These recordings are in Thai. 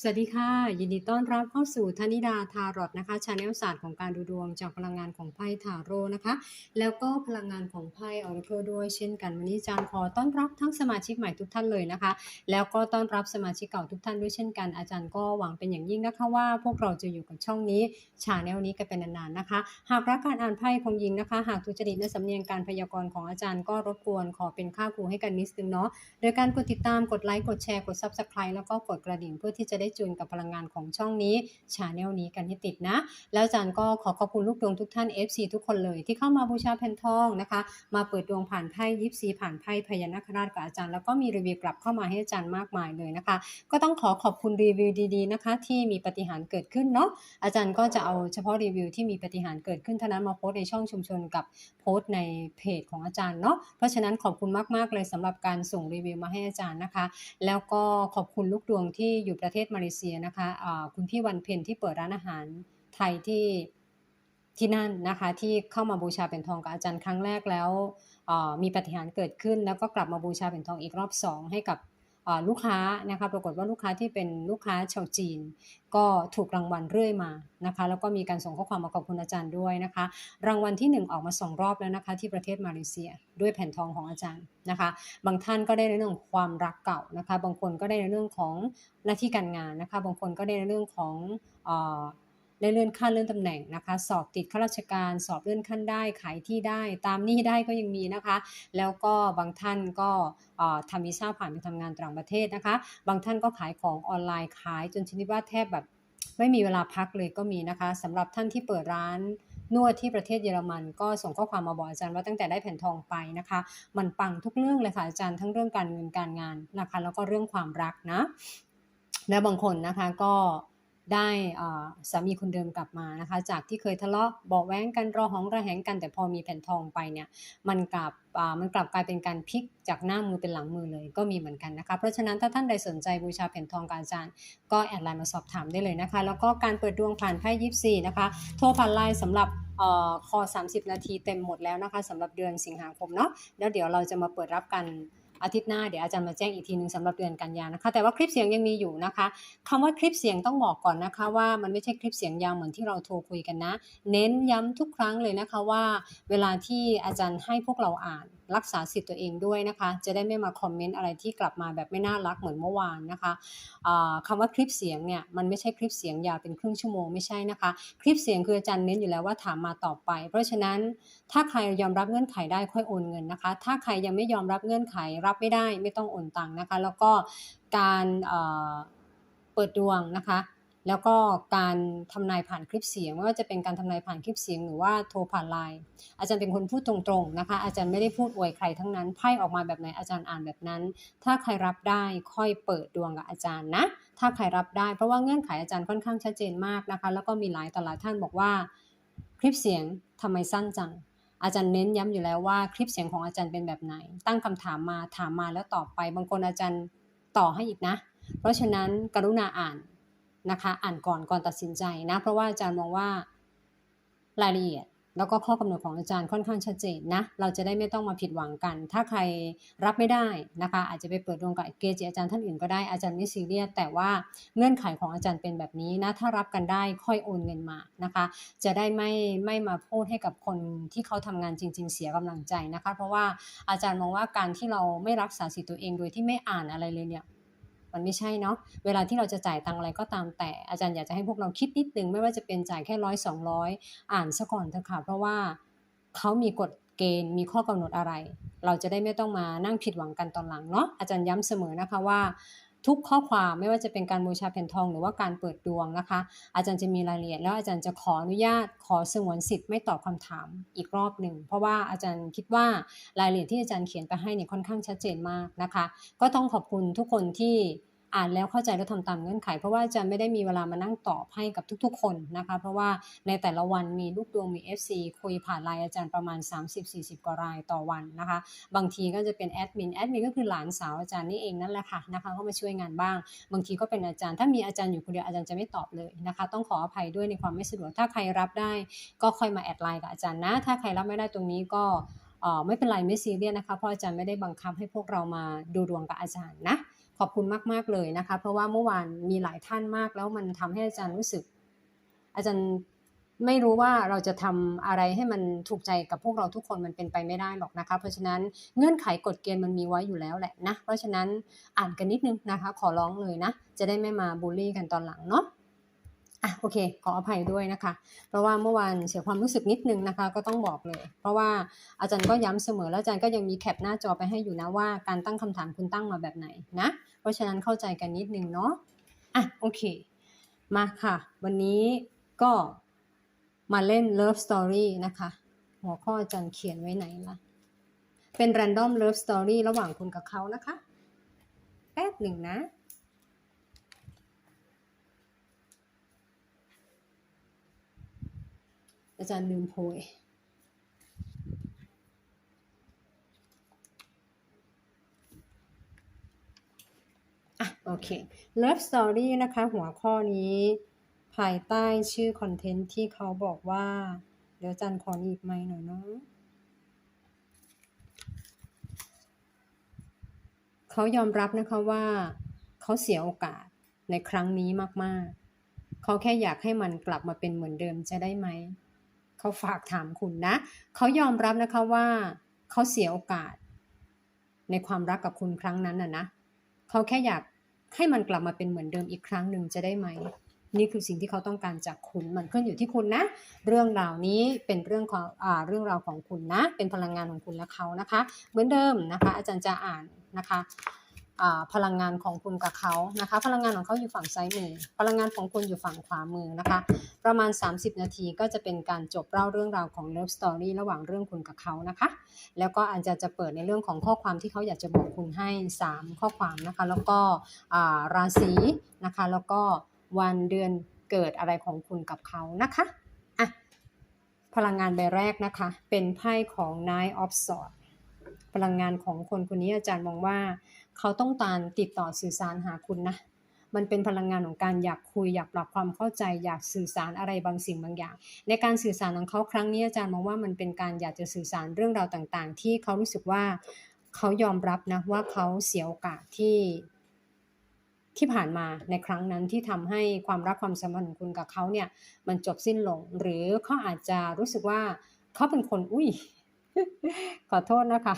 สวัสดีค่ะ ยินดีต้อนรับเข้าสู่ธนิดาทารอตนะคะชาแนลศาสตร์ของการดูดวงจากพลังงานของไพ่ทาโร่นะคะ แล้วก็พลังงานของไพ่ออร์เคิลด้วยเช่นกันวันนี้อาจารย์ขอต้อนรับทั้งสมาชิกใหม่ทุกท่านเลยนะคะ แล้วก็ต้อนรับสมาชิกเก่าทุกท่านด้วยเช่นกันอาจารย์ก็หวังเป็นอย่างยิ่งนะคะว่า พวกเราจะอยู่กับช่องนี้ชาแนลนี้กันเป็นนานๆนะคะ หากรักการอ่านไพ่ของยิงนะคะ หากทุจริตและสำเนียงการพยากรณ์ของอาจารย์ก็รบกวนขอเป็นค่าครูให้กันนิดนึงเนาะโดยการกดติดตามกดไลค์กดแชร์กด Subscribe แล้วก็กดกระดิ่งเพื่อที่จะได้จูนกับพลังงานของช่องนี้ชาแนลนี้กันให้ติดนะ แล้วอาจารย์ก็ขอขอบคุณลูกดวงทุกท่าน FC ทุกคนเลย ที่เข้ามาบูชาแผ่นทองนะคะ มาเปิดดวงผ่านไพ่ยิปซีผ่านไพ่พญานาคราชกับอาจารย์แล้วก็มีรีวิวกลับเข้ามาให้อาจารย์มากมายเลยนะคะ ก็ต้องขอขอบคุณรีวิวดีๆนะคะ ที่มีปฏิหารเกิดขึ้นเนาะอาจารย์ก็จะเอาเฉพาะรีวิวที่มีปฏิหารเกิดขึ้นเท่านั้นมาโพสในช่องชุมชนกับโพสในเพจของอาจารย์เนาะเพราะฉะนั้นขอบคุณมากๆเลยสำหรับการส่งรีวิวมาให้อาจารย์นะคะ แล้วก็ขอบคุณลูกดวงที่อยู่ประเทศมาาเลเซียนะคะคุณพี่วันเพ็ญที่เปิดร้านอาหารไทยที่ที่นั่นนะคะที่เข้ามาบูชาเป็นทองกับอาจารย์ครั้งแรกแล้วมีปฏิหารเกิดขึ้น แล้วก็กลับมาบูชาเป็นทองอีกรอบสองให้กับ ลูกค้านะคะปรากฏว่าลูกค้าที่เป็นลูกค้าชาวจีน ก็ถูกรางวัลเรื่อยมานะคะแล้วก็มีการส่งข้อความมาขอบคุณอาจารย์ด้วยนะคะ รางวัลที่ 1 ออกมาสองรอบแล้วนะคะ ที่ประเทศมาเลเซีย ด้วยแผ่นทองของอาจารย์นะคะ บางท่านก็ได้ในเรื่องความรักเก่านะคะ บางคนก็ได้ในเรื่องของหน้าที่การงานนะคะ บางคนก็ได้ในเรื่องของ ได้เลื่อนขั้นเลื่อนตำแหน่งนะคะ สอบติดข้าราชการ สอบเลื่อนขั้นได้ขายที่ได้ ตามนี้ได้ก็ยังมีนะคะ แล้วก็บางท่านก็ทำวีซ่าผ่านไปทำงานต่างประเทศนะคะ บางท่านก็ขายของออนไลน์ขายจนชนิดว่าแทบแบบไม่มีเวลาพักเลยก็มีนะคะสำหรับท่านที่เปิดร้านนวดที่ประเทศเยอรมันก็ส่งข้อความมาบอกอาจารย์ว่าตั้งแต่ได้แผ่นทองไปนะคะ มันปังทุกเรื่องเลยค่ะอาจารย์ทั้งเรื่องการเงินการงานนะคะ แล้วก็เรื่องความรักนะ และบางคนนะคะก็ ได้สามีคนเดิมกลับมานะคะ จากที่เคยทะเลาะเบาแว้งกันรอหองระแหงกัน แต่พอมีแผ่นทองไปเนี่ยมันกลับมันกลับกลายเป็นการพลิกจากหน้ามือเป็นหลังมือเลยก็มีเหมือนกันนะคะ เพราะฉะนั้นถ้าท่านใดสนใจบูชาแผ่นทองกับอาจารย์ ก็แอดไลน์มาสอบถามได้เลยนะคะ แล้วก็การเปิดดวงผ่านไพ่ยิปซีนะคะ โทรผ่านไลน์สำหรับเอ่อคอ 30 นาทีเต็มหมดแล้วนะคะสำหรับเดือนสิงหาคมเนาะแล้วเดี๋ยวเราจะมาเปิดรับกัน อาทิตย์หน้าเดี๋ยวอาจารย์มาแจ้งอีกทีหนึงสำหรับเดือนกันยานะคะ แต่ว่าคลิปเสียงยังมีอยู่นะคะคำว่าคลิปเสียงต้องบอกก่อนนะคะ ว่ามันไม่ใช่คลิปเสียงยาวเหมือนที่เราโทรคุยกันนะ เน้นย้ำทุกครั้งเลยนะคะว่า เวลาที่อาจารย์ให้พวกเราอ่าน รักษาสิทธิ์ตัวเองด้วยนะคะ จะได้ไม่มาคอมเมนต์อะไรที่กลับมาแบบไม่น่ารักเหมือนเมื่อวานนะคะอ่าคำว่าคลิปเสียงเนี่ยมันไม่ใช่คลิปเสียงยาวเป็นครึ่งชั่วโมงไม่ใช่นะคะ คลิปเสียงคืออาจารย์เน้นอยู่แล้วว่าถามมาต่อไป เพราะฉะนั้นถ้าใครยอมรับเงื่อนไขได้ค่อยโอนเงินนะคะ ถ้าใครยังไม่ยอมรับเงื่อนไขรับไม่ได้ไม่ต้องโอนตังค์นะคะ แล้วก็การเปิดดวงนะคะ แล้วก็การทำนายผ่านคลิปเสียงไม่ว่าจะเป็นการทำนายผ่านคลิปเสียงหรือว่าโทรผ่านไลน์อาจารย์เป็นคนพูดตรงๆนะคะ อาจารย์ไม่ได้พูดอวยใครทั้งนั้นไพ่ออกมาแบบไหนอาจารย์อ่านแบบนั้น ถ้าใครรับได้ค่อยเปิดดวงกับอาจารย์นะ ถ้าใครรับได้เพราะว่าเงื่อนไขอาจารย์ค่อนข้างชัดเจนมากนะคะ แล้วก็มีหลายต่อหลายท่านบอกว่าคลิปเสียงทำไมสั้นจังอาจารย์เน้นย้ำอยู่แล้วว่าคลิปเสียงของอาจารย์เป็นแบบไหน ตั้งคำถามมาถามมาแล้วตอบไป บางคนอาจารย์ต่อให้อีกนะ เพราะฉะนั้นกรุณาอ่าน นะคะอ่านก่อนก่อนตัดสินใจนะเพราะว่าอาจารย์มองว่ารายละเอียดแล้วก็ข้อกำหนดของอาจารย์ค่อนข้างชัดเจนนะ เราจะได้ไม่ต้องมาผิดหวังกัน ถ้าใครรับไม่ได้นะคะ อาจจะไปเปิดดวงกับเกจิอาจารย์ท่านอื่นก็ได้อาจารย์ไม่ซีเรียสแต่ว่าเงื่อนไขของอาจารย์เป็นแบบนี้นะ ถ้ารับกันได้ค่อยโอนเงินมานะคะ จะได้ไม่ไม่มาพูดให้กับคนที่เขาทำงานจริง ๆ เสียกำลังใจนะคะ เพราะว่าอาจารย์มองว่าการที่เราไม่รักษาสิทธิ์ตัวเองโดยที่ไม่อ่านอะไรเลยเนี่ย มันไม่ใช่เนาะเวลาที่เราจะจ่ายตังอะไรก็ตามแต่อาจารย์อยากจะให้พวกเราคิดนิดนึง ไม่ว่าจะเป็นจ่ายแค่ร้อยสองร้อยอ่านซะก่อนเถอะค่ะ เพราะว่าเขามีกฎเกณฑ์มีข้อกำหนดอะไร เราจะได้ไม่ต้องมานั่งผิดหวังกันตอนหลังเนาะอาจารย์ย้ำเสมอนะคะว่า ทุกข้อความไม่ว่าจะเป็นการบูชาแผ่นทองหรือว่าการเปิดดวงนะคะ อาจารย์จะมีรายละเอียดแล้วอาจารย์จะขออนุญาตขอสงวนสิทธิ์ไม่ตอบคำถามอีกรอบหนึ่ง เพราะว่าอาจารย์คิดว่ารายละเอียดที่อาจารย์เขียนไปให้เนี่ยค่อนข้างชัดเจนมากนะคะ ก็ต้องขอบคุณทุกคนที่ อ่านแล้วเข้าใจแล้วทำตามเงื่อนไข เพราะว่าจารย์ไม่ได้มีเวลามานั่งตอบให้กับทุกๆ คนนะคะ เพราะว่าในแต่ละวันมีลูกดวงมี FC คุยผ่านไลน์อาจารย์ประมาณ 30-40 กว่ารายต่อวันนะคะ บางทีก็จะเป็นแอดมินแอดมินก็คือหลานสาวอาจารย์นี่เองนั่นแหละค่ะนะคะก็มาช่วยงานบ้าง บางทีก็เป็นอาจารย์ ถ้ามีอาจารย์อยู่คนเดียวอาจารย์จะไม่ตอบเลยนะคะ ต้องขออภัยด้วยในความไม่สะดวกถ้าใครรับได้ ก็ค่อยมาแอดไลน์กับอาจารย์นะ ถ้าใครรับไม่ได้ตรงนี้ก็เออไม่เป็นไรไม่ซีเรียสนะคะเพราะอาจารย์ไม่ได้บังคับให้พวกเรามาดูดวงกับอาจารย์นะ ขอบคุณมาก ๆ เลยนะคะ เพราะว่าเมื่อวานมีหลายท่านมาก แล้วมันทำให้อาจารย์รู้สึก อาจารย์ไม่รู้ว่าเราจะทำอะไรให้มันถูกใจกับพวกเราทุกคนมันเป็นไปไม่ได้หรอกนะคะ เพราะฉะนั้นเงื่อนไขกฎเกณฑ์มันมีไว้อยู่แล้วแหละนะ เพราะฉะนั้นอ่านกันนิดนึงนะคะ ขอร้องเลยนะ จะได้ไม่มาบูลลี่กันตอนหลังเนาะ อะโอเค ขออภัยด้วยนะคะ เพราะว่าเมื่อวานเสียความรู้สึกนิดนึงนะคะ ก็ต้องบอกเลย เพราะว่าอาจารย์ก็ย้ำเสมอแล้วอาจารย์ก็ยังมีแคปหน้าจอไปให้อยู่นะว่าการตั้งคำถามคุณตั้งมาแบบไหนนะ เพราะฉะนั้นเข้าใจกันนิดนึงเนาะอะโอเค มาค่ะ วันนี้ก็มาเล่น Love Story นะคะ หัวข้ออาจารย์เขียนไว้ไหนล่ะเป็น Random Love Story ระหว่างคุณกับเขานะคะ แป๊บหนึ่งนะ อาจารย์ลืมโพยอะโอเค Love Story นะคะ หัวข้อนี้ภายใต้ชื่อคอนเทนต์ที่เขาบอกว่า เดี๋ยวจันขอหนีบไม้หน่อยเนาะเขายอมรับนะคะว่าเขาเสียโอกาสในครั้งนี้มาก ๆ เขาแค่อยากให้มันกลับมาเป็นเหมือนเดิมจะได้ไหม เขาฝากถามคุณนะ เขายอมรับนะคะว่าเขาเสียโอกาส ในความรักกับคุณครั้งนั้นน่ะนะ เขาแค่อยากให้มันกลับมาเป็นเหมือนเดิมอีกครั้งหนึ่งจะได้ไหม นี่คือสิ่งที่เขาต้องการจากคุณ มันขึ้นอยู่ที่คุณนะ เรื่องราวนี้เป็นเรื่องของอ่าเรื่องราวของคุณนะ เป็นพลังงานของคุณและเขานะคะ เหมือนเดิมนะคะ อาจารย์จะอ่านนะคะ พลังงานของคุณกับเขานะคะ พลังงานของเขาอยู่ฝั่งซ้ายมือ พลังงานของคุณอยู่ฝั่งขวามือนะคะ ประมาณ 30 นาทีก็จะเป็นการจบเล่าเรื่องราวของ Love Story ระหว่างเรื่องคุณกับเขานะคะ แล้วก็อาจจะจะเปิดในเรื่องของข้อความที่เขาอยากจะบอกคุณให้ 3 ข้อความนะคะ แล้วก็ราศีนะคะ แล้วก็วันเดือนเกิดอะไรของคุณกับเขานะคะอะพลังงานใบแรกนะคะ เป็นไพ่ของ Nine of Swords พลังงานของคนคนนี้อาจารย์มองว่า เขาต้องการติดต่อสื่อสารหาคุณนะ มันเป็นพลังงานของการอยากคุยอยากปรับความเข้าใจ อยากสื่อสารอะไรบางสิ่งบางอย่าง ในการสื่อสารของเขาครั้งนี้อาจารย์มองว่ามันเป็นการอยากจะสื่อสารเรื่องราวต่างๆ ที่เขารู้สึกว่าเขายอมรับนะว่าเขาเสียโอกาสที่ที่ผ่านมาในครั้งนั้นที่ทำให้ความรักความสัมพันธ์ของคุณกับเขาเนี่ยมันจบสิ้นลง หรือเขาอาจจะรู้สึกว่าเขาเป็นคนอุ้ย ขอโทษนะคะ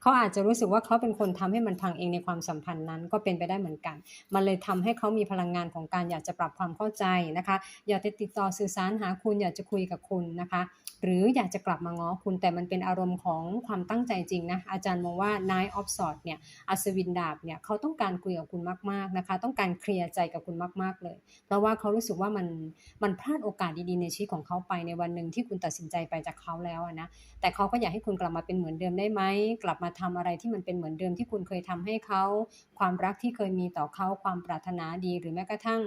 เขาอาจจะรู้สึกว่าเขาเป็นคนทำให้มันพังเองในความสัมพันธ์นั้นก็เป็นไปได้เหมือนกัน มันเลยทำให้เขามีพลังงานของการอยากจะปรับความเข้าใจนะคะ อยากจะติดต่อสื่อสารหาคุณอยากจะคุยกับคุณนะคะ หรืออยากจะกลับมาง้อคุณแต่มันเป็นอารมณ์ของความตั้งใจจริงนะ อาจารย์มองว่า Nine of Swords เนี่ยอัศวินดาบเนี่ยเขาต้องการคุยกับคุณมากๆนะคะ ต้องการเคลียร์ใจกับคุณมากๆเลย เพราะว่าเขารู้สึกว่ามันมันพลาดโอกาสดีๆในชีวิตของเขาไปในวันหนึ่งที่คุณตัดสินใจไปจากเขาแล้วนะแต่เขาก็อยากให้คุณกลับมาเป็นเหมือนเดิมได้ไหมกลับมาทำอะไรที่มันเป็นเหมือนเดิมที่คุณเคยทำให้เขาความรักที่เคยมีต่อเขาความปรารถนาดี หรือแม้กระทั่ง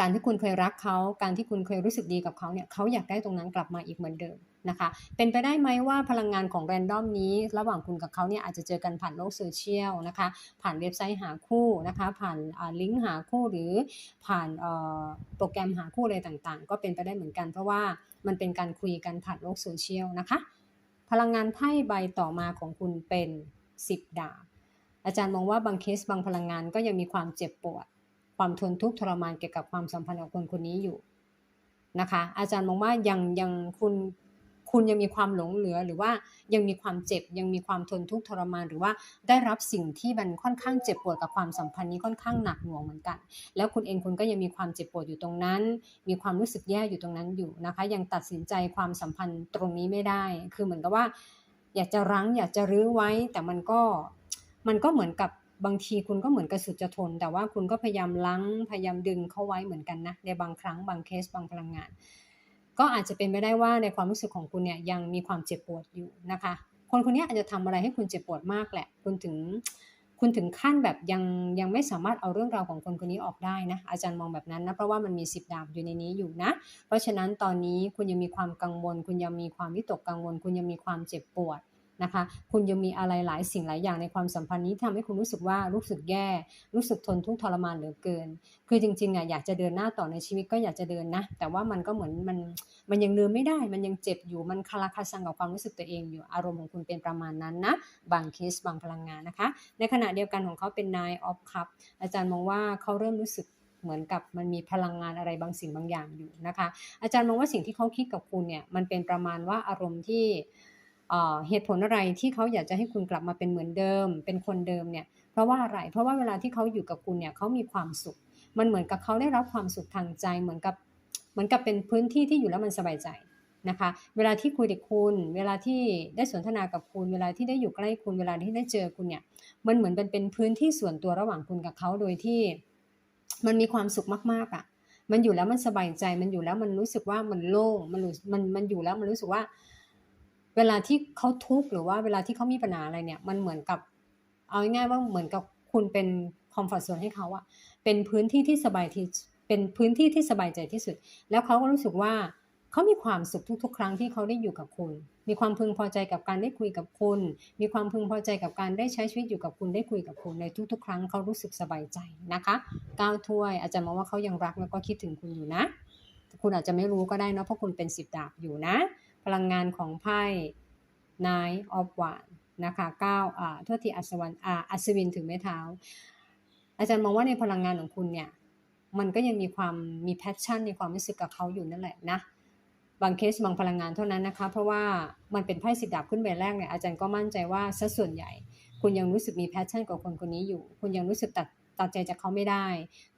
การที่คุณเคยรักเขาการที่คุณเคยรู้สึกดีกับเขาเนี่ยเขาอยากได้ตรงนั้นกลับมาอีกเหมือนเดิมนะคะเป็นไปได้ไหมว่าพลังงานของแรนดอมนี้ ระหว่างคุณกับเขาเนี่ยอาจจะเจอกันผ่านโลกโซเชียลนะคะผ่านเว็บไซต์หาคู่นะคะผ่านลิงก์หาคู่หรือผ่านโปรแกรมหาคู่อะไรต่างๆ ก็เป็นไปได้เหมือนกันเพราะว่ามันเป็นการคุยกันผ่านโลกโซเชียลนะคะ พลังงานไพ่ใบต่อมาของคุณเป็น 10 ดาบ อาจารย์มองว่าบางเคสบางพลังงานก็ยังมีความเจ็บปวด ความทนทุกข์ทรมานเกี่ยวกับความสัมพันธ์กับคนคนนี้อยู่นะคะ อาจารย์มองว่ายังยังคุณ คุณยังมีความหลงเหลือหรือว่ายังมีความเจ็บยังมีความทนทุกข์ทรมานหรือว่าได้รับสิ่งที่มันค่อนข้างเจ็บปวดกับความสัมพันธ์นี้ค่อนข้างหนักหน่วงเหมือนกัน แล้วคุณเองคุณก็ยังมีความเจ็บปวดอยู่ตรงนั้น มีความรู้สึกแย่อยู่ตรงนั้นอยู่นะคะ ยังตัดสินใจความสัมพันธ์ตรงนี้ไม่ได้ คือเหมือนกับว่า อยากจะรั้งอยากจะรื้อไว้ แต่มันก็มันก็เหมือนกับบางทีคุณก็เหมือนกระสุดจะทน แต่ว่าคุณก็พยายามลังพยายามดึงเข้าไว้เหมือนกันนะในบางครั้งบางเคสบางพลังงาน ก็อาจจะเป็นไปได้ว่าในความรู้สึกของคุณเนี่ยยังมีความเจ็บปวดอยู่นะคะ คนคนนี้อาจจะทำอะไรให้คุณเจ็บปวดมากแหละ คุณถึง คุณถึงขั้นแบบยังยังไม่สามารถเอาเรื่องราวของคนคนนี้ออกได้นะอาจารย์มองแบบนั้นนะเพราะว่ามันมีสิบดาบอยู่ในนี้อยู่นะ เพราะฉะนั้นตอนนี้คุณยังมีความกังวล คุณยังมีความวิตกกังวล คุณยังมีความเจ็บปวด นะคะคุณยังมีอะไรหลายสิ่งหลายอย่างในความสัมพันธ์นี้ทำให้คุณรู้สึกว่ารู้สึกแย่ รู้สึกทนทุกข์ทรมานเหลือเกิน คือจริงๆอะอยากจะเดินหน้าต่อในชีวิตก็อยากจะเดินนะ แต่ว่ามันก็เหมือนมันมันยังเดินไม่ได้ มันยังเจ็บอยู่มันคาราคาซังกับความรู้สึกตัวเองอยู่อารมณ์ของคุณเป็นประมาณนั้นนะบางเคสบางพลังงานนะคะ ในขณะเดียวกันของเขาเป็น Nine of Cup อาจารย์มองว่าเขาเริ่มรู้สึกเหมือนกับมันมีพลังงานอะไรบางสิ่งบางอย่างอยู่นะคะ อาจารย์มองว่าสิ่งที่เขาคิดกับคุณเนี่ยมันเป็นประมาณว่าอารมณ์ที่ เหตุผลอะไรที่เขาอยากจะให้คุณกลับมาเป็นเหมือนเดิม เป็นคนเดิมเนี่ยเพราะว่าอะไรเพราะว่าเวลาที่เขาอยู่กับคุณเนี่ยเขามีความสุข มันเหมือนกับเขาได้รับความสุขทางใจเหมือนกับเหมือนกับเป็นพื้นที่ที่อยู่แล้วมันสบายใจนะคะ เวลาที่คุยกับคุณ เวลาที่ได้สนทนากับคุณ เวลาที่ได้อยู่ใกล้คุณ เวลาที่ได้เจอคุณเนี่ย มันเหมือนเป็นเป็นพื้นที่ส่วนตัวระหว่างคุณกับเขาโดยที่ มันมีความสุขมากๆอะ่ะ มันอยู่แล้วมันสบายใจ มันอยู่แล้วมันรู้สึกว่ามันโล่ง มันมันมันอยู่แล้วมันรู้สึกว่า เวลาที่เขาทุกข์หรือว่าเวลาที่เขามีปัญหาอะไรเนี่ย มันเหมือนกับ เอาง่ายๆว่าเหมือนกับคุณเป็นคอมฟอร์ทโซนให้เขาอะเป็นพื้นที่ที่สบายที่เป็นพื้นที่ที่สบายใจที่สุด แล้วเขาก็รู้สึกว่าเขามีความสุขทุก ๆ ครั้งที่เขาได้อยู่กับคุณ มีความพึงพอใจกับการได้คุยกับคุณ มีความพึงพอใจกับการได้ใช้ชีวิตอยู่กับคุณได้คุยกับคุณในทุก ๆ ครั้งเขารู้สึกสบายใจนะคะก้าวถ้วย อาจารย์มองว่าเขายังรักแล้วก็คิดถึงคุณอยู่นะ คุณอาจจะไม่รู้ก็ได้นะเพราะคุณเป็นสิบดาบอยู่นะ พลังงานของไพ่ Nine of Wands นะคะเก้าอ่าโทษทีอัศวินอ่าอัศวินถึงไม้เท้า อาจารย์มองว่าในพลังงานของคุณเนี่ยมันก็ยังมีความมีแพชชั่นในความรู้สึกกับเขาอยู่นั่นแหละนะบางเคสบางพลังงานเท่านั้นนะคะ เพราะว่ามันเป็นไพ่สิบดาบขึ้นใบแรกเนี่ยอาจารย์ก็มั่นใจว่าซะส่วนใหญ่ คุณยังรู้สึกมีแพชชั่นกับคนคนนี้อยู่ คุณยังรู้สึกตัดตัดใจจากเขาไม่ได้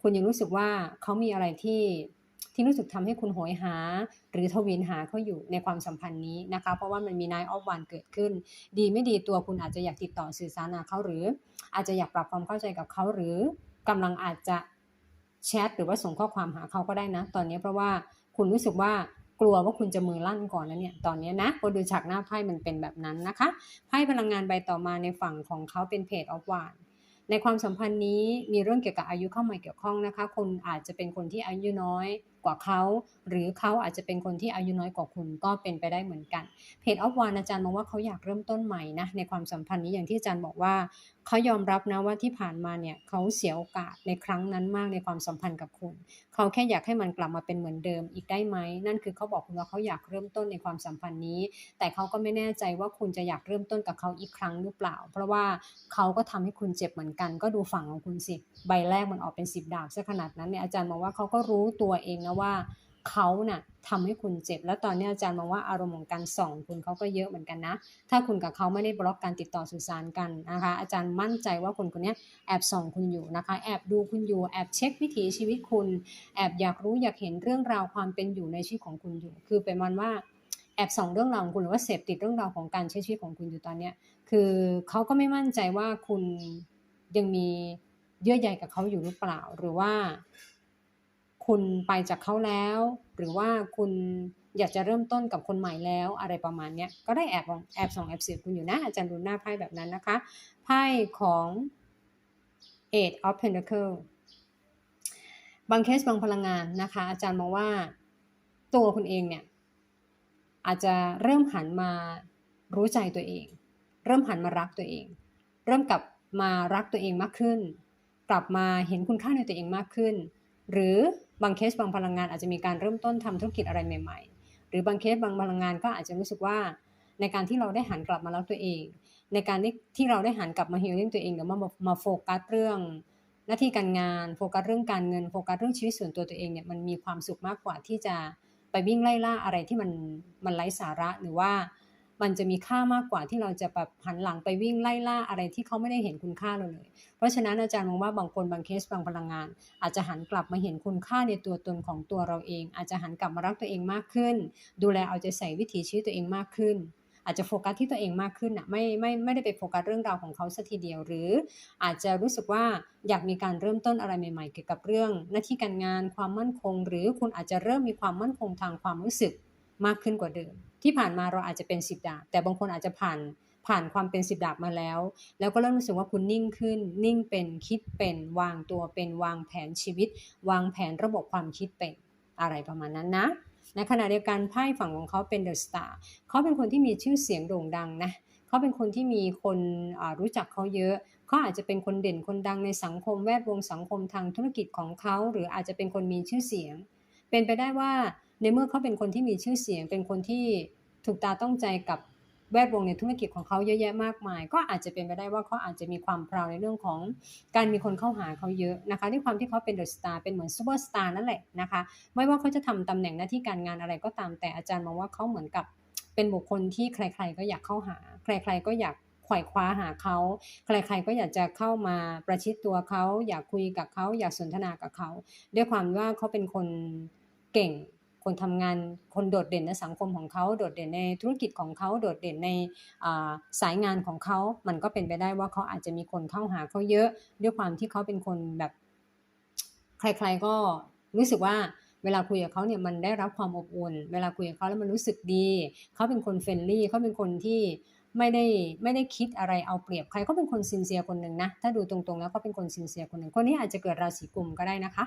คุณยังรู้สึกว่าเขามีอะไรที่ ที่รู้สึกทำให้คุณโหยหา หรือทวินหาเขาอยู่ในความสัมพันธ์นี้นะคะ เพราะว่ามันมีนายออฟวันเกิดขึ้น ดีไม่ดีตัวคุณอาจจะอยากติดต่อสื่อสารกับเขาหรือ อาจจะอยากปรับความเข้าใจกับเขาหรือกำลังอาจจะแชทหรือว่าส่งข้อความหาเขาก็ได้นะ ตอนนี้เพราะว่าคุณรู้สึกว่ากลัวว่าคุณจะมือลั่นก่อนแล้วเนี่ย ตอนนี้นะพอดูฉากหน้าไพ่มันเป็นแบบนั้นนะคะ ไพ่พลังงานใบต่อมาในฝั่งของเขาเป็นเพจออฟวาน ในความสัมพันธ์นี้มีเรื่องเกี่ยวกับอายุเข้ามาเกี่ยวข้องนะคะคนอาจจะเป็นคนที่อายุน้อยกว่าเขา หรือเขาอาจจะเป็นคนที่อายุน้อยกว่าคุณก็เป็นไปได้เหมือนกันเพจออฟวานอาจารย์มองว่าเขาอยากเริ่มต้นใหม่นะในความสัมพันธ์นี้อย่างที่อาจารย์บอกว่าเขายอมรับนะว่าที่ผ่านมาเนี่ยเขาเสียโอกาสในครั้งนั้นมากในความสัมพันธ์กับคุณ เขาแค่อยากให้มันกลับมาเป็นเหมือนเดิมอีกได้ไหมนั่นคือเขาบอกคุณว่าเขาอยากเริ่มต้นในความสัมพันธ์นี้ แต่เขาก็ไม่แน่ใจว่าคุณจะอยากเริ่มต้นกับเขาอีกครั้งหรือเปล่า เพราะว่าเขาก็ทำให้คุณเจ็บเหมือนกัน ก็ดูฝั่งของคุณสิใบแรกมันออกเป็นสิบดาบซะขนาดนั้นเนี่ยอาจารย์มองว่าเขาก็รู้ตัวเองนะว่า เขาน่ะทำให้คุณเจ็บ แล้วตอนนี้อาจารย์มองว่าอารมณ์ของการส่องคุณเขาก็เยอะเหมือนกันนะ ถ้าคุณกับเขาไม่ได้บล็อกการติดต่อสื่อสารกันนะคะ อาจารย์มั่นใจว่าคนคนนี้แอบส่องคุณอยู่นะคะ แอบดูคุณอยู่ แอบเช็ควิถีชีวิตคุณ แอบอยากรู้อยากเห็นเรื่องราวความเป็นอยู่ในชีวิตของคุณอยู่ คือเป็นมันว่าแอบส่องเรื่องราวของคุณหรือว่าเสพติดเรื่องราวของการใช้ชีวิตของคุณอยู่ตอนเนี้ยคือเขาก็ไม่มั่นใจว่าคุณยังมีเยื่อใยกับเขาอยู่หรือเปล่า หรือว่า คุณไปจากเขาแล้ว หรือว่าคุณอยากจะเริ่มต้นกับคนใหม่แล้วอะไรประมาณนี้ก็ได้แอบแอบส่องแอบสืบคุณอยู่นะ อาจารย์ดูหน้าไพ่แบบนั้นนะคะ ไพ่ของ Eight of Pentacle บางเคสบางพลังงานนะคะ อาจารย์มองว่าตัวคุณเองเนี่ย อาจจะเริ่มหันมารู้ใจตัวเอง เริ่มหันมารักตัวเอง เริ่มกลับมารักตัวเองมากขึ้น กลับมาเห็นคุณค่าในตัวเองมากขึ้น หรือบางเคสบางพลังงานอาจจะมีการเริ่มต้นทำธุรกิจอะไรใหม่ ๆ หรือบางเคสบางพลังงานก็อาจจะรู้สึกว่า ในการที่เราได้หันกลับมารักตัวเอง ในการที่เราได้หันกลับมาฮีลิ่งตัวเองหรือมามาโฟกัสเรื่องหน้าที่การงานโฟกัสเรื่องการเงินโฟกัสเรื่องชีวิตส่วนตัวตัวเองเนี่ยมันมีความสุขมากกว่าที่จะไปวิ่งไล่ล่าอะไรที่มันมันไร้สาระหรือว่า มันจะมีค่ามากกว่าที่เราจะแบบหันหลังไปวิ่งไล่ล่าอะไรที่เขาไม่ได้เห็นคุณค่าเราเลย เพราะฉะนั้นอาจารย์มองว่าบางคนบางเคสบางพลังงาน อาจจะหันกลับมาเห็นคุณค่าในตัวตนของตัวเราเอง อาจจะหันกลับมารักตัวเองมากขึ้น ดูแลเอาใจใส่วิถีชีวิตตัวเองมากขึ้น อาจจะโฟกัสที่ตัวเองมากขึ้นอะไม่ไม่ไม่ได้ไปโฟกัสเรื่องราวของเขาสัทีเดียว หรืออาจจะรู้สึกว่าอยากมีการเริ่มต้นอะไรใหม่ ๆ เกี่ยวกับเรื่อง หน้าที่การงานความมั่นคง หรือคุณอาจจะเริ่มมีความมั่นคงทางความรู้สึก มากขึ้นกว่าเดิม ที่ผ่านมาเราอาจจะเป็นสิบดาบ แต่บางคนอาจจะผ่านผ่านความเป็นสิบดาบมาแล้ว แล้วก็เริ่มรู้สึกว่าคุณนิ่งขึ้น นิ่งเป็นคิดเป็นวางตัวเป็นวางแผนชีวิต วางแผนระบบความคิดเป็นอะไรประมาณนั้นนะในขณะเดียวกันไพ่ฝั่งของเขาเป็นเดอะสตาร์เขาเป็นคนที่มีชื่อเสียงโด่งดังนะเขาเป็นคนที่มีคนรู้จักเขาเยอะเขาอาจจะเป็นคนเด่นคนดังในสังคมแวดวงสังคมทางธุรกิจของเขา หรืออาจจะเป็นคนมีชื่อเสียง เป็นไปได้ว่า ในเมื่อเขาเป็นคนที่มีชื่อเสียง เป็นคนที่ถูกตาต้องใจกับแวดวงในธุรกิจของเขาเยอะแยะมากมาย ก็อาจจะเป็นไปได้ว่าเขาอาจจะมีความพราวในเรื่องของการมีคนเข้าหาเขาเยอะนะคะด้วยความที่เขาเป็นเดอะสตาร์เป็นเหมือนซูเปอร์สตาร์นั่นแหละนะคะไม่ว่าเขาจะทำตำแหน่งหน้าที่การงานอะไรก็ตามแต่อาจารย์มองว่าเขาเหมือนกับเป็นบุคคลที่ใคร ๆ ก็อยากเข้าหา ใคร ๆ ก็อยากขว่คว้าหาเขา ใครๆก็อยากจะเข้ามาประชิดตัวเขา อยากคุยกับเขา อยากสนทนากับเขา ด้วยความว่าเขาเป็นคนเก่ง คนทำงานคนโดดเด่นในสังคมของเขาโดดเด่นในธุรกิจของเขาโดดเด่นในสายงานของเขา มันก็เป็นไปได้ว่าเขาอาจจะมีคนเข้าหาเขาเยอะ ด้วยความที่เขาเป็นคนแบบ ใคร ๆก็รู้สึกว่าเวลาคุยกับเขาเนี่ยมันได้รับความอบอุ่น เวลาคุยกับเขาแล้วมันรู้สึกดี เขาเป็นคน friendly เขาเป็นคนที่ไม่ได้ไม่ได้คิดอะไรเอาเปรียบใครเขาเป็นคน sincere คนหนึ่งนะ ถ้าดูตรงๆแล้วเขาเป็นคน sincere คนหนึ่งคนนี้อาจจะเกิดราศีกุมก็ได้นะคะ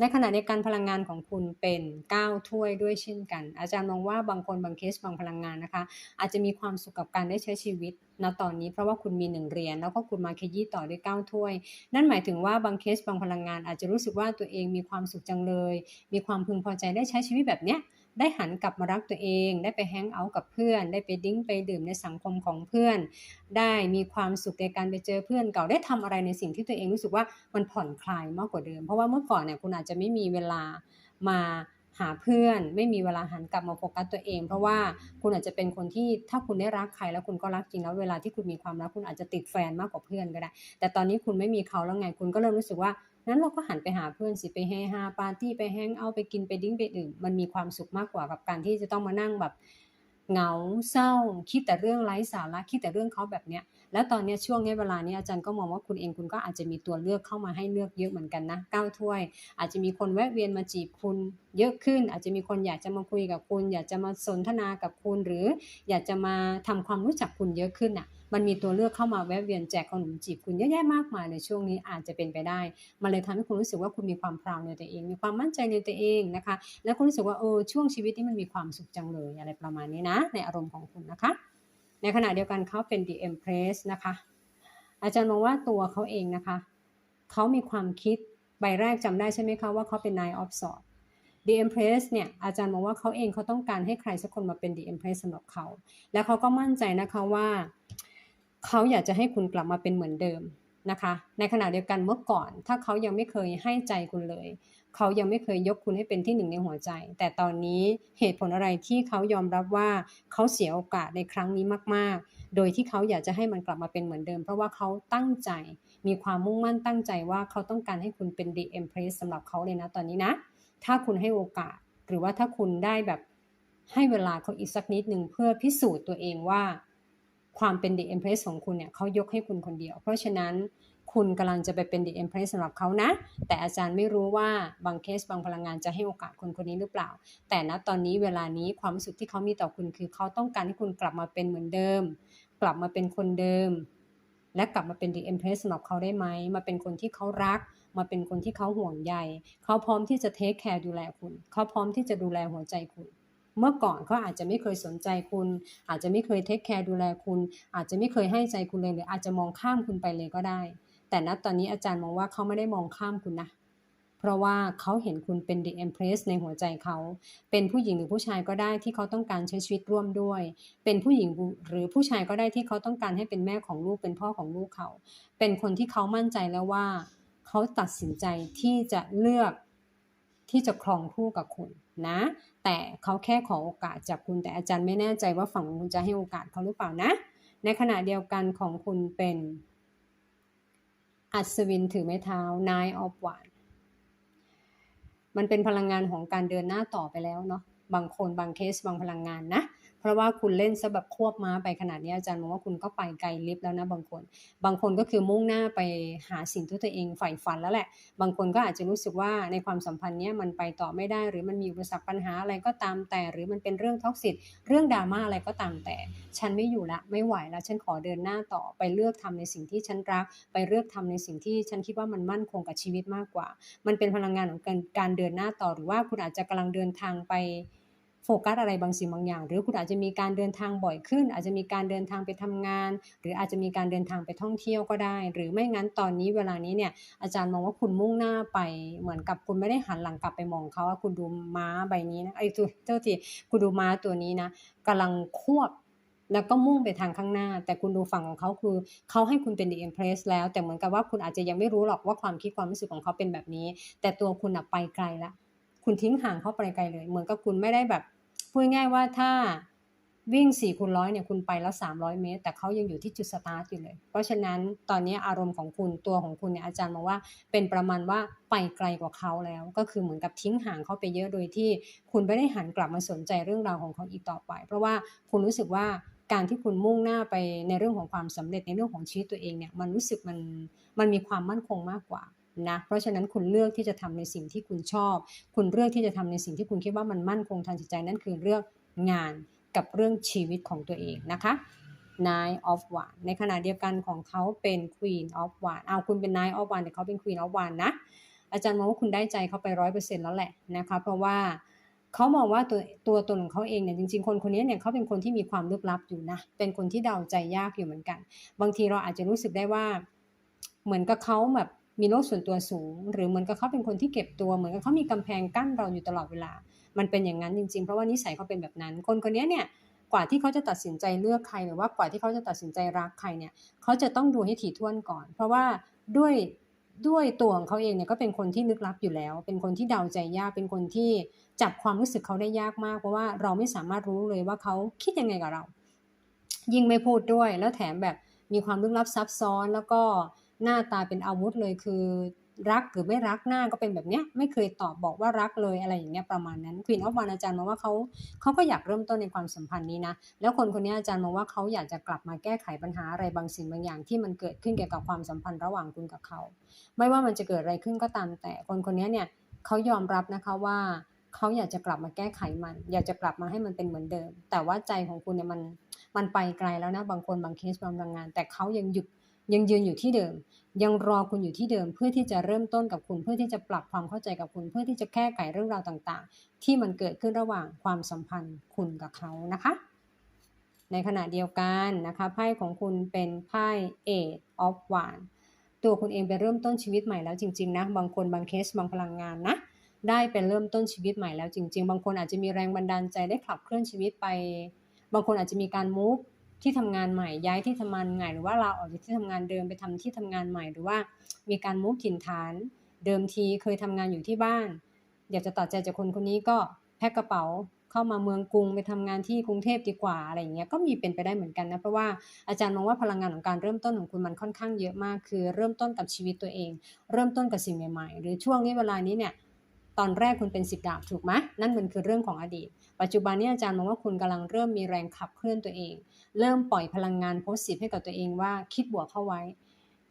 ในขณะเดียวกันพลังงานของคุณเป็น 9 ถ้วยด้วยเช่นกัน อาจารย์มองว่าบางคนบางเคสบางพลังงานนะคะ อาจจะมีความสุขกับการได้ใช้ชีวิตณตอนนี้เพราะว่าคุณมี 1เหรียญแล้วก็คุณมาขยี้ต่อด้วย 9 ถ้วย นั่นหมายถึงว่าบางเคสบางพลังงานอาจจะรู้สึกว่าตัวเองมีความสุขจังเลย มีความพึงพอใจได้ใช้ชีวิตแบบเนี้ย ได้หันกลับมารักตัวเอง ได้ไปแฮงเอาต์กับเพื่อน ได้ไปดริงไปดื่มในสังคมของเพื่อน ได้มีความสุขในการไปเจอเพื่อนเก่าได้ทำอะไรในสิ่งที่ตัวเองรู้สึกว่ามันผ่อนคลายมากกว่าเดิม เพราะว่าเมื่อก่อนเนี่ยคุณอาจจะไม่มีเวลามาหาเพื่อนไม่มีเวลาหันกลับมาโฟกัสตัวเอง เพราะว่าคุณอาจจะเป็นคนที่ถ้าคุณได้รักใครแล้วคุณก็รักจริงแล้วเวลาที่คุณมีความรักคุณอาจจะติดแฟนมากกว่าเพื่อนก็ได้ แต่ตอนนี้คุณไม่มีเขาแล้วไงคุณก็เริ่มรู้สึกว่า นั้นเราก็หันไปหาเพื่อนสิไปเฮฮาปาร์ตี้ไปแฮงเอาไปกินไปดิ้งไปดื่มมันมีความสุขมากกว่ากับการที่จะต้องมานั่งแบบเหงาเศร้า คิดแต่เรื่องไร้สาระคิดแต่เรื่องเขาแบบเนี้ย แล้วตอนนี้ช่วงนี้เวลาเนี้ยอาจารย์ก็มองว่าคุณเองคุณก็อาจจะมีตัวเลือกเข้ามาให้เลือกเยอะเหมือนกันนะ9ถ้วย อาจจะมีคนแวะเวียนมาจีบคุณเยอะขึ้น อาจจะมีคนอยากจะมาคุยกับคุณ อยากจะมาสนทนากับคุณ หรืออยากจะมาทำความรู้จักคุณเยอะขึ้นน่ะมันมีตัวเลือกเข้ามาแวะเวียนแจกขนมจีบคุณเยอะแยะมากมายในช่วงนี้อาจจะเป็นไปได้ มันเลยทำให้คุณรู้สึกว่าคุณมีความพราวในตัวเอง มีความมั่นใจในตัวเองนะคะ แล้วคุณรู้สึกว่าเออช่วงชีวิตนี้มันมีความสุขจังเลยอะไรประมาณนี้นะ ในอารมณ์ของคุณนะคะ ในขณะเดียวกันเขาเป็น The Empress นะคะ อาจารย์มองว่าตัวเขาเองนะคะเขามีความคิดใบแรกจำได้ใช่ไหมคะว่าเขาเป็น Nine of Swords The Empress เนี่ยอาจารย์มองว่าเขาเองเขาต้องการให้ใครสักคนมาเป็น The Empress สำหรับเขา แล้วเขาก็มั่นใจนะคะว่าเขาอยากจะให้คุณกลับมาเป็นเหมือนเดิมนะคะ ในขณะเดียวกันเมื่อก่อน ถ้าเขายังไม่เคยให้ใจคุณเลย เขายังไม่เคยยกคุณให้เป็นที่หนึ่งในหัวใจ แต่ตอนนี้เหตุผลอะไรที่เขายอมรับว่าเขาเสียโอกาสในครั้งนี้มาก ๆ โดยที่เขาอยากจะให้มันกลับมาเป็นเหมือนเดิม เพราะว่าเขาตั้งใจ มีความมุ่งมั่นตั้งใจว่าเขาต้องการให้คุณเป็น The Empress สำหรับเขาเลยนะตอนนี้นะ ถ้าคุณให้โอกาส หรือว่าถ้าคุณได้แบบให้เวลาเขาอีกสักนิดหนึ่งเพื่อพิสูจน์ตัวเองว่า ความเป็น The Empress ของคุณเนี่ยเขายกให้คุณคนเดียว เพราะฉะนั้น คุณกำลังจะไปเป็น The Empress สำหรับเขานะ แต่อาจารย์ไม่รู้ว่าบางเคสบางพลังงานจะให้โอกาสคนคนนี้หรือเปล่า แต่ณตอนนี้เวลานี้ความรู้สึกที่เขามีต่อคุณคือเขาต้องการให้คุณกลับมาเป็นเหมือนเดิม กลับมาเป็นคนเดิม และกลับมาเป็น The Empress สำหรับเขาได้ไหมมาเป็นคนที่เขารัก มาเป็นคนที่เขาห่วงใยเขาพร้อมที่จะเทคแคร์ดูแลคุณ เขาพร้อมที่จะดูแลหัวใจคุณเมื่อก่อนเขาอาจจะไม่เคยสนใจคุณ อาจจะไม่เคยเทคแคร์ดูแลคุณ อาจจะไม่เคยให้ใจคุณเลยหรืออาจจะมองข้ามคุณไปเลยก็ได้ แต่ณตอนนี้อาจารย์มองว่าเขาไม่ได้มองข้ามคุณนะ เพราะว่าเขาเห็นคุณเป็น The Empress ในหัวใจเขา เป็นผู้หญิงหรือผู้ชายก็ได้ที่เขาต้องการใช้ชีวิตร่วมด้วย เป็นผู้หญิงหรือผู้ชายก็ได้ที่เขาต้องการให้เป็นแม่ของลูกเป็นพ่อของลูกเขา เป็นคนที่เขามั่นใจแล้วว่า เขาตัดสินใจที่จะเลือกที่จะครองคู่กับคุณนะ แต่เขาแค่ขอโอกาสจากคุณแต่อาจารย์ไม่แน่ใจว่าฝั่งคุณจะให้โอกาสเขาหรือเปล่านะ ในขณะเดียวกันของคุณเป็น อัศวินถือไม้เท้า Nine of Wands มันเป็นพลังงานของการเดินหน้าต่อไปแล้วเนาะบางคนบางเคสบางพลังงานนะ เพราะว่าคุณเล่นซะแบบควบม้าไปขนาดนี้อาจารย์มองว่าคุณก็ไปไกลลิฟต์แล้วนะบางคน บางคนก็คือมุ่งหน้าไปหาสิ่งที่ตัวเองใฝ่ฝันแล้วแหละ บางคนก็อาจจะรู้สึกว่าในความสัมพันธ์เนี้ยมันไปต่อไม่ได้ หรือมันมีอุปสรรคปัญหาอะไรก็ตามแต่ หรือมันเป็นเรื่องท็อกซิตเรื่องดราม่าอะไรก็ตามแต่ ฉันไม่อยู่ละไม่ไหวแล้วฉันขอเดินหน้าต่อไปเลือกทำในสิ่งที่ฉันรัก ไปเลือกทำในสิ่งที่ฉันคิดว่ามันมั่นคงกับชีวิตมากกว่า มันเป็นพลังงานของการการเดินหน้าต่อหรือว่าคุณอาจจะกำลังเดินทางไป โฟกัสอะไรบางสิ่งบางอย่าง หรือคุณอาจจะมีการเดินทางบ่อยขึ้น อาจจะมีการเดินทางไปทำงาน หรืออาจจะมีการเดินทางไปท่องเที่ยวก็ได้ หรือไม่งั้นตอนนี้เวลานี้เนี่ยอาจารย์มองว่าคุณมุ่งหน้าไปเหมือนกับคุณไม่ได้หันหลังกลับไปมองเขาว่าคุณดูม้าใบนี้นะไอ้ตัวเจ้าทีคุณดูม้าตัวนี้นะกำลังควบแล้วก็มุ่งไปทางข้างหน้า แต่คุณดูฝั่งของเขาคือเขาให้คุณเป็น the empress แล้ว แต่เหมือนกับว่าคุณอาจจะยังไม่รู้หรอกว่าความคิดความรู้สึกของเขาเป็นแบบนี้ แต่ตัวคุณอะไปไกลละคุณทิ้งห่างเขาไปไกลเลย เหมือนกับคุณไม่ได้แบบ พูดง่ายว่าถ้าวิ่ง4คูณร้อยเนี่ยคุณไปแล้ว 300 เมตร แต่เขายังอยู่ที่จุดสตาร์ทอยู่เลย เพราะฉะนั้นตอนนี้อารมณ์ของคุณตัวของคุณเนี่ยอาจารย์มองว่าเป็นประมาณว่าไปไกลกว่าเขาแล้ว ก็คือเหมือนกับทิ้งห่างเขาไปเยอะโดยที่คุณไม่ได้หันกลับมาสนใจเรื่องราวของเขาอีกต่อไป เพราะว่าคุณรู้สึกว่าการที่คุณมุ่งหน้าไปในเรื่องของความสำเร็จในเรื่องของชีวิตตัวเองเนี่ยมันรู้สึกมันมันมีความมั่นคงมากกว่า นะเพราะฉะนั้นคุณเลือกที่จะทำในสิ่งที่คุณชอบ คุณเลือกที่จะทำในสิ่งที่คุณคิดว่ามันมั่นคงทางจิตใจนั่นคือเรื่องงานกับเรื่องชีวิตของตัวเองนะคะ Nine of Wands ในขณะเดียวกันของเขาเป็น Queen of Wands เอาคุณเป็น Nine of Wands แต่เขาเป็น Queen of Wands นะ อาจารย์มองว่าคุณได้ใจเขาไปร้อยเปอร์เซ็นต์แล้วแหละนะคะ เพราะว่าเขามองว่าตัวตัวตนของเขาเองเนี่ยจริงๆ คนคนนี้เนี่ยเขาเป็นคนที่มีความลึกลับอยู่นะ เป็นคนที่เดาใจยากอยู่เหมือนกัน บางทีเราอาจจะรู้สึกได้ว่า เหมือนกับเขาแบบ มีโลกส่วนตัวสูง หรือเหมือนกับเขาเป็นคนที่เก็บตัวเหมือนกับเขามีกำแพงกั้นเราอยู่ตลอดเวลา มันเป็นอย่างนั้นจริงๆ เพราะว่านิสัยเขาเป็นแบบนั้น คนคนนี้เนี่ยกว่าที่เขาจะตัดสินใจเลือกใครหรือว่ากว่าที่เขาจะตัดสินใจรักใครเนี่ยเขาจะต้องดูให้ถี่ถ้วนก่อน เพราะว่าด้วยด้วยตัวของเขาเองเนี่ยก็เป็นคนที่ลึกลับอยู่แล้ว เป็นคนที่เดาใจยาก เป็นคนที่จับความรู้สึกเขาได้ยากมาก เพราะว่าเราไม่สามารถรู้เลยว่าเขาคิดยังไงกับเรา ยิ่งไม่พูดด้วย แล้วแถมแบบมีความลึกลับซับซ้อนแล้วก็ หน้าตาเป็นอาวุธเลยคือรักหรือไม่รักหน้าก็เป็นแบบเนี้ยไม่เคยตอบบอกว่ารักเลยอะไรอย่างเงี้ยประมาณนั้นควีนออฟวานอาจารย์มองว่าเขาเขาก็อยากเริ่มต้นในความสัมพันธ์นี้นะแล้วคนคนนี้อาจารย์มองว่าเขาอยากจะกลับมาแก้ไขปัญหาอะไรบางสิ่งบางอย่างที่มันเกิดขึ้นเกี่ยวกับความสัมพันธ์ระหว่างคุณกับเขา ไม่ว่ามันจะเกิดอะไรขึ้นก็ตาม แต่คนคนนี้เนี่ยเขายอมรับนะคะว่าเขาอยากจะกลับมาแก้ไขมัน อยากจะกลับมาให้มันเป็นเหมือนเดิม แต่ว่าใจของคุณเนี่ยมันมันไปไกลแล้วนะบางคนบางเคสบางงาน แต่เขายังหยุด ยังยืนอยู่ที่เดิม ยังรอคุณอยู่ที่เดิม เพื่อที่จะเริ่มต้นกับคุณ เพื่อที่จะปรับความเข้าใจกับคุณ เพื่อที่จะแก้ไขเรื่องราวต่างๆ ที่มันเกิดขึ้นระหว่างความสัมพันธ์คุณกับเขานะคะ ในขณะเดียวกันนะคะไพ่ของคุณเป็นไพ่ Eight of Wands ตัวคุณเองไปเริ่มต้นชีวิตใหม่แล้วจริงๆนะบางคนบางเคสบางพลังงานนะได้เป็นเริ่มต้นชีวิตใหม่แล้วจริง ๆ บางคนอาจจะมีแรงบันดาลใจได้ขับเคลื่อนชีวิตไป บางคนอาจจะมีการมูฟ ที่ทำงานใหม่ย้ายที่ทำงานใหม่หรือว่าเราออกจากที่ทำงานเดิมไปทำที่ทำงานใหม่ หรือว่ามีการมุกถิ่นฐาน เดิมทีเคยทำงานอยู่ที่บ้าน อยากจะตัดใจจากคนคนนี้ก็แพ็คกระเป๋าเข้ามาเมืองกรุงไปทำงานที่กรุงเทพดีกว่าอะไรอย่างเงี้ยก็มีเป็นไปได้เหมือนกันนะเพราะว่าอาจารย์มองว่าพลังงานของการเริ่มต้นของคุณมันค่อนข้างเยอะมาก คือเริ่มต้นกับชีวิตตัวเอง เริ่มต้นกับสิ่งใหม่ๆ หรือช่วงนี้เวลานี้เนี่ยตอนแรกคุณเป็นสิบดาบถูกไหมนั่นมันคือเรื่องของอดีต ปัจจุบันนี้อาจารย์มองว่าคุณกำลังเริ่มมีแรงขับเคลื่อนตัวเอง เริ่มปล่อยพลังงานโพสิทีฟให้กับตัวเองว่าคิดบวกเข้าไว้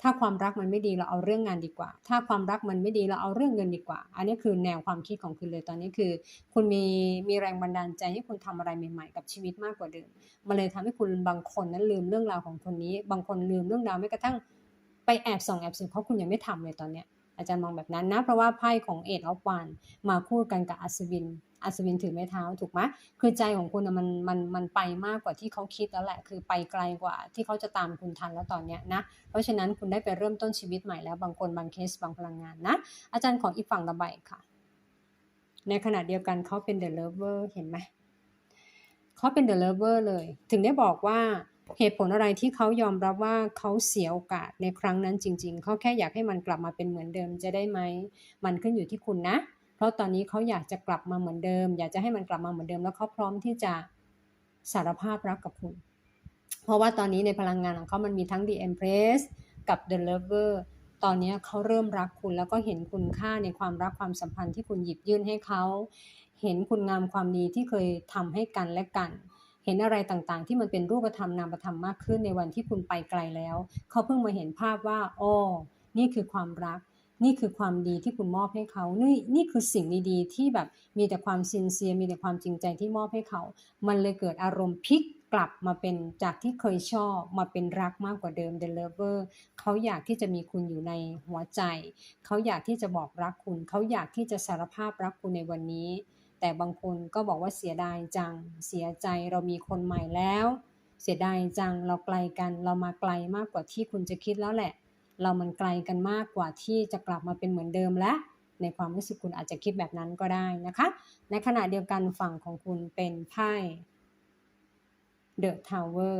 ถ้าความรักมันไม่ดีเราเอาเรื่องงานดีกว่า ถ้าความรักมันไม่ดีเราเอาเรื่องเงินดีกว่า อันนี้คือแนวความคิดของคุณเลยตอนนี้คือ คุณมีมีแรงบันดาลใจให้คุณทำอะไรใหม่ๆ กับชีวิตมากกว่าเดิมมันเลยทำให้คุณบางคนนั้นลืมเรื่องราวของคนนี้ บางคนลืมเรื่องราวไม่กระทั่งไปแอบส่องแอบสืบเพราะคุณยังไม่ทำเลยตอนเนี้ยอาจารย์มองแบบนั้นนะ เพราะว่าไพ่ของเอ็ดออฟวันมาคู่กันกับอัศวิน อัศวินถือไม้เท้าถูกไหมคือใจของคุณมันมันมันไปมากกว่าที่เขาคิดแล้วแหละ คือไปไกลกว่าที่เขาจะตามคุณทันแล้วตอนเนี้ยนะ เพราะฉะนั้นคุณได้ไปเริ่มต้นชีวิตใหม่แล้วบางคนบางเคสบางพลังงานนะ อาจารย์ของอีกฝั่งระบายค่ะ ในขณะเดียวกันเขาเป็นเดอะเลเวอร์เห็นไหมเขาเป็นเดอะเลเวอร์เลย ถึงได้บอกว่าเหตุผลอะไรที่เขายอมรับว่าเขาเสียโอกาสในครั้งนั้นจริง ๆ เขาแค่อยากให้มันกลับมาเป็นเหมือนเดิมจะได้ไหม มันขึ้นอยู่ที่คุณนะ เพราะตอนนี้เขาอยากจะกลับมาเหมือนเดิม อยากจะให้มันกลับมาเหมือนเดิม แล้วเขาพร้อมที่จะสารภาพรักกับคุณ เพราะว่าตอนนี้ในพลังงานของเขามันมีทั้ง The Empress กับ The Lover ตอนนี้เขาเริ่มรักคุณแล้วก็เห็นคุณค่าในความรักความสัมพันธ์ที่คุณหยิบยื่นให้เขา เห็นคุณงามความดีที่เคยทำให้กันและกัน เห็นอะไรต่างๆ ที่มันเป็นรูปธรรมนามธรรมมากขึ้นในวันที่คุณไปไกลแล้ว เขาเพิ่งมาเห็นภาพว่าอ๋อนี่คือความรัก นี่คือความดีที่คุณมอบให้เขานี่นี่คือสิ่งดีๆที่แบบมีแต่ความซินเซียมีแต่ความจริงใจที่มอบให้เขา มันเลยเกิดอารมณ์พลิกกลับมาเป็นจากที่เคยชอบมาเป็นรักมากกว่าเดิม The Lover เขาอยากที่จะมีคุณอยู่ในหัวใจ เขาอยากที่จะบอกรักคุณ เขาอยากที่จะสารภาพรักคุณในวันนี้ แต่บางคนก็บอกว่าเสียดายจัง เสียใจเรามีคนใหม่แล้ว เสียดายจังเราไกลกัน เรามาไกลมากกว่าที่คุณจะคิดแล้วแหละ เรามันไกลกันมากกว่าที่จะกลับมาเป็นเหมือนเดิมและ ในความรู้สึกคุณอาจจะคิดแบบนั้นก็ได้นะคะ ในขณะเดียวกันฝั่งของคุณเป็นไพ่ The Tower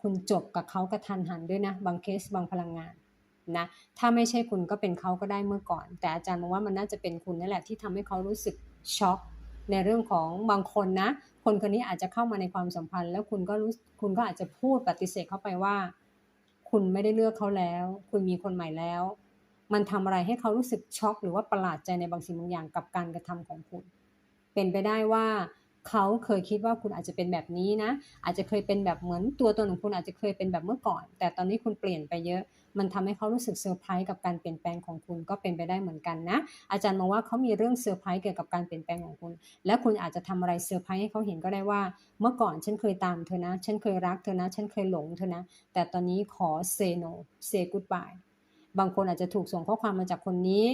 คุณจบกับเขากระทันหันด้วยนะ บางเคสบางพลังงานนะถ้าไม่ใช่คุณก็เป็นเขาก็ได้เมื่อก่อน แต่อาจารย์มองว่ามันน่าจะเป็นคุณนั่นแหละที่ทำให้เขารู้สึกช็อกในเรื่องของบางคนนะ คนคนนี้อาจจะเข้ามาในความสัมพันธ์ แล้วคุณก็รู้คุณก็อาจจะพูดปฏิเสธเขาไปว่า คุณไม่ได้เลือกเขาแล้ว คุณมีคนใหม่แล้ว มันทำอะไรให้เขารู้สึกช็อก หรือว่าประหลาดใจในบางสิ่งบางอย่างกับการกระทำของคุณ เป็นไปได้ว่าเขาเคยคิดว่าคุณอาจจะเป็นแบบนี้นะ อาจจะเคยเป็นแบบเหมือนตัวตนของคุณอาจจะเคยเป็นแบบเมื่อก่อน แต่ตอนนี้คุณเปลี่ยนไปเยอะ มันทำให้เขารู้สึกเซอร์ไพรส์กับการเปลี่ยนแปลงของคุณก็เป็นไปได้เหมือนกันนะ อาจารย์มองว่าเขามีเรื่องเซอร์ไพรส์เกี่ยวกับการเปลี่ยนแปลงของคุณ และคุณอาจจะทำอะไรเซอร์ไพรส์ให้เขาเห็นก็ได้ว่า เมื่อก่อนฉันเคยตามเธอนะ ฉันเคยรักเธอนะ ฉันเคยหลงเธอนะ แต่ตอนนี้ขอ say no say goodbye บางคนอาจจะถูกส่งข้อความมาจากคนนี้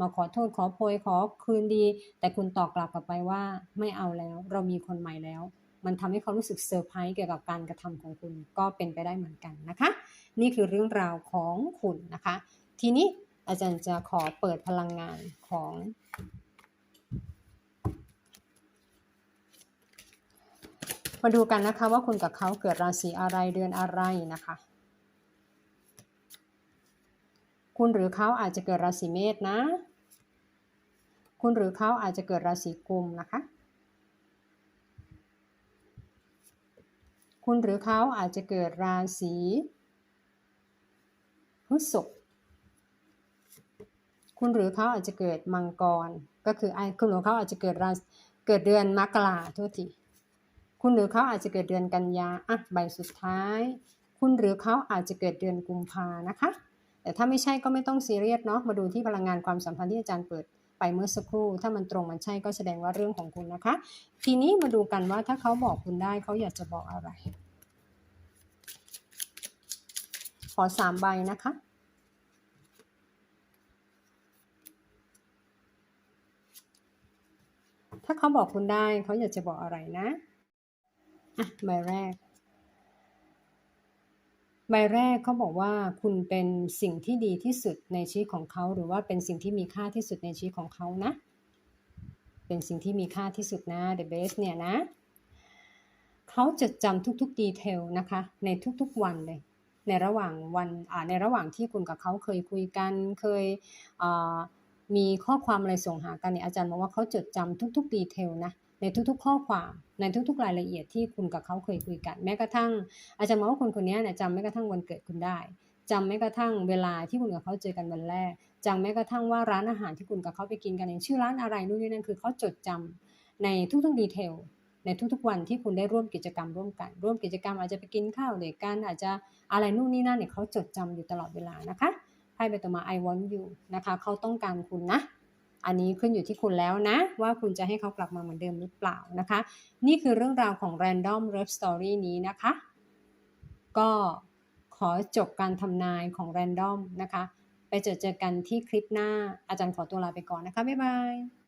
มาขอโทษขอโพยขอคืนดี แต่คุณตอบกลับกลับไปว่าไม่เอาแล้ว เรามีคนใหม่แล้ว มันทำให้เขารู้สึกเซอร์ไพรส์เกี่ยวกับการกระทำของคุณก็เป็นไปได้เหมือนกันนะคะ นี่คือเรื่องราวของคุณนะคะ ทีนี้อาจารย์จะขอเปิดพลังงานของมาดูกันนะคะว่าคุณกับเขาเกิดราศีอะไรเดือนอะไรนะคะ คุณหรือเขาอาจจะเกิดราศีเมษนะ คุณหรือเขาอาจจะเกิดราศีกุมนะคะ คุณหรือเขาอาจจะเกิดราศีพฤษภคุณหรือเขาอาจจะเกิดมังกร ก็คือไอคุณหรือเขาอาจจะเกิดราเกิดเดือนมกราโทษทีคุณหรือเขาอาจจะเกิดเดือนกันยาอะใบสุดท้าย คุณหรือเขาอาจจะเกิดเดือนกุมภานะคะ แต่ถ้าไม่ใช่ก็ไม่ต้องซีเรียสเนาะมาดูที่พลังงานความสัมพันธ์ที่อาจารย์เปิด เมื่อสักครู่ ถ้ามันตรงมันใช่ก็แสดงว่าเรื่องของคุณนะคะ ทีนี้มาดูกันว่าถ้าเขาบอกคุณได้เขาอยากจะบอกอะไร ขอสามใบนะคะถ้าเขาบอกคุณได้เขาอยากจะบอกอะไรนะ อะ ใบแรก ใบแรกเขาบอกว่าคุณเป็นสิ่งที่ดีที่สุดในชีวิตของเขา หรือว่าเป็นสิ่งที่มีค่าที่สุดในชีวิตของเขานะ เป็นสิ่งที่มีค่าที่สุดนะ the best เนี่ยนะ เขาจดจำทุกๆดีเทลนะคะ ในทุกๆวันเลย ในระหว่างวันอ่าในระหว่างที่คุณกับเขาเคยคุยกันเคยมีข้อความอะไรส่งหากันเนี่ยอาจารย์บอกว่าเขาจดจำทุกๆดีเทลนะ ในทุกๆ ข้อความในทุกๆ รายละเอียดที่คุณกับเขาเคยคุยกัน แม้กระทั่ง อาจารย์มองว่าคนคนนี้เนี่ยจำแม้กระทั่งวันเกิดคุณได้จำแม้กระทั่งเวลาที่คุณกับเขาเจอกันวันแรกจำแม้กระทั่งว่าร้านอาหารที่คุณกับเขาไปกินกันอย่างชื่อร้านอะไรนู่นนี่นั่นคือเขาจดจำในทุกๆดีเทลในทุกๆวันที่คุณได้ร่วมกิจกรรมร่วมกัน ร่วมกิจกรรมอาจจะไปกินข้าวด้วยกันอาจจะอะไรนู่นนี่นั่นเนี่ยเขาจดจำอยู่ตลอดเวลานะคะไพ่ใบต่อมา I want you นะคะเขาต้องการคุณนะ อันนี้ขึ้นอยู่ที่คุณแล้วนะ ว่าคุณจะให้เขากลับมาเหมือนเดิมหรือเปล่านะคะ นี่คือเรื่องราวของ Random Love Story นี้นะคะ ก็ขอจบการทำนายของ Random นะคะ ไปเจอเจอกันที่คลิปหน้าอาจารย์ขอตัวลาไปก่อนนะคะ บ๊ายบาย